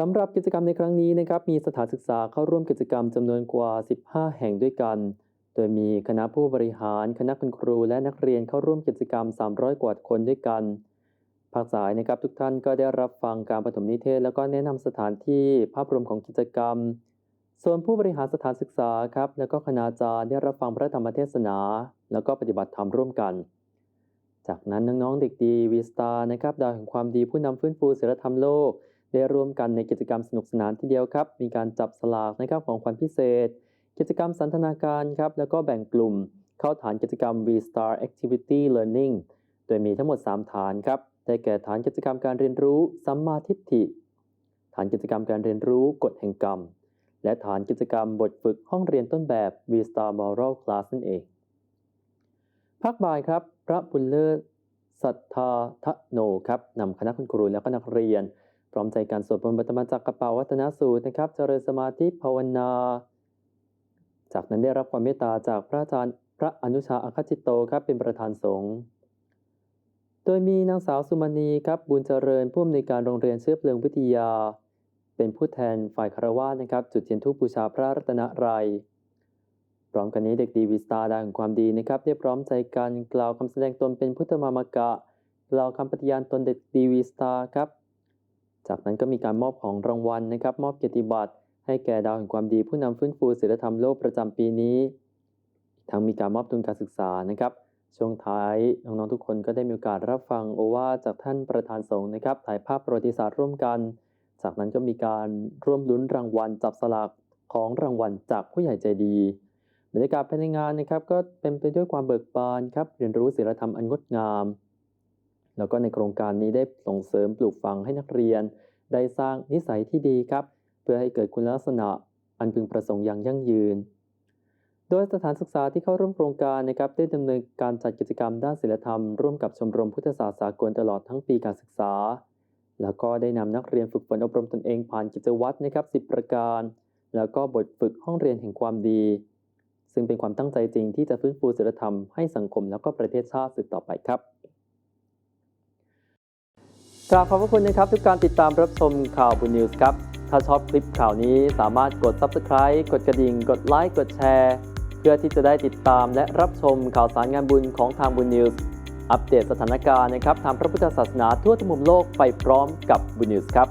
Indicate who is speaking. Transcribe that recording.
Speaker 1: สำหรับกิจกรรมในครั้งนี้นะครับมีสถานศึกษาเข้าร่วมกิจกรรมจำนวนกว่า 15 แห่งด้วยกัน โดยมีคณะผู้บริหาร คณะคุณครู และนักเรียนเข้าร่วมกิจกรรม 300 กว่าคนด้วยกัน ภาคสายนะครับทุกท่านก็ได้รับฟังการปฐมนิเทศ แล้วก็แนะนำสถานที่ภาพรวมของกิจกรรม ส่วนผู้บริหารสถานศึกษาครับแล้วก็คณาจารย์ได้รับฟังพระธรรมเทศนา แล้วก็ปฏิบัติธรรมร่วมกัน จากนั้นน้องๆเด็กดีวีสตานะครับดาวแห่งความดีผู้นำฟื้นฟูศิลธรรมโลก ได้ร่วมกันในกิจกรรมสนุกสนานทีเดียวครับ มีการจับสลากนะครับของขวัญพิเศษ กิจกรรมสันทนาการครับ แล้วก็แบ่งกลุ่มเข้าฐานกิจกรรม V Star Activity Learning โดยมีทั้งหมด 3 ฐานครับ ได้แก่ฐานกิจกรรมการเรียนรู้สัมมาทิฏฐิ ฐานกิจกรรมการเรียนรู้กฎแห่งกรรม และฐานกิจกรรมบทฝึกห้องเรียนต้นแบบ V Star Moral Class นั่นเองภาคบ่ายครับ พระบุญเลิศสัทธาทะโนครับนำคณะคุณครูและก็นักเรียน พร้อมใจการสวดมนต์บรรตมาจากกระเป๋าวัฒนสูตรนะครับ เจริญสมาธิภาวนา จากนั้นได้รับความเมตตาจากพระอาจารย์พระอนุชาอาคจิตโตครับเป็นประธานสงฆ์โดยมีนางสาวสุมณีครับบุญเจริญผู้อำนวยการโรงเรียนเชื้อเพลิงวิทยา เป็นผู้แทนฝ่ายคารวะนะครับ จุดเทียนทูปบูชาพระรัตนรัยพร้อมกันนี้เด็กดีวีสตาดาวแห่งความดีนะครับได้พร้อมใจกันกล่าวคำแสดงตนเป็นพุทธมามกะ กล่าวคำปฏิญาณตนเด็กดีวีสตาครับ จากนั้นก็มีการมอบของรางวัลนะครับ มอบเกียรติบัตรให้แก่ดาวแห่งความดีผู้นำฟื้นฟูศิลธรรมโลกประจำปีนี้ ทั้งมีการมอบทุนการศึกษานะครับ ช่วงท้ายน้องๆทุกคนก็ได้มีโอกาสรับฟังโอวาจากท่านประธานสงฆ์นะครับ ถ่ายภาพประวัติศาสตร์ร่วมกัน จากนั้นก็มีการร่วมลุ้นรางวัลจับสลากของรางวัลจากผู้ใหญ่ใจดีบรรยากาศภายในงานนะครับก็เป็นไปด้วยความเบิกบานครับเรียนรู้ศิลธรรมอันงดงาม แล้วก็ในโครงการนี้ได้ส่งเสริมปลูกฝังให้นักเรียน ได้สร้างนิสัยที่ดีครับ เพื่อให้เกิดคุณลักษณะอันพึงประสงค์อย่างยั่งยืน โดยสถานศึกษาที่เข้าร่วมโครงการนะครับได้ดำเนินการจัดกิจกรรมด้านศิลธรรม ร่วมกับชมรมพุทธศาสตร์สากลตลอดทั้งปีการศึกษา แล้วก็ได้นำนักเรียนฝึกฝนอบรมตนเองผ่านกิจวัตรนะครับ10 ประการ แล้วก็บทฝึกห้องเรียนแห่งความดี ซึ่งเป็นความตั้งใจจริงที่จะฟื้นฟูศิลธรรมให้สังคมแล้วก็ประเทศชาติสืบต่อไปครับ กราบขอบพระคุณนะครับทุกการติดตามรับชมข่าวบุญนิวส์ครับ ถ้าชอบคลิปข่าวนี้สามารถกด Subscribe กดกระดิ่ง กดไลค์กดแชร์ เพื่อที่จะได้ติดตามและรับชมข่าวสารงานบุญของทางบุญนิวส์อัปเดตสถานการณ์นะครับทางพระพุทธศาสนาทั่วทุกมุมโลกไปพร้อมกับบุญนิวส์ครับ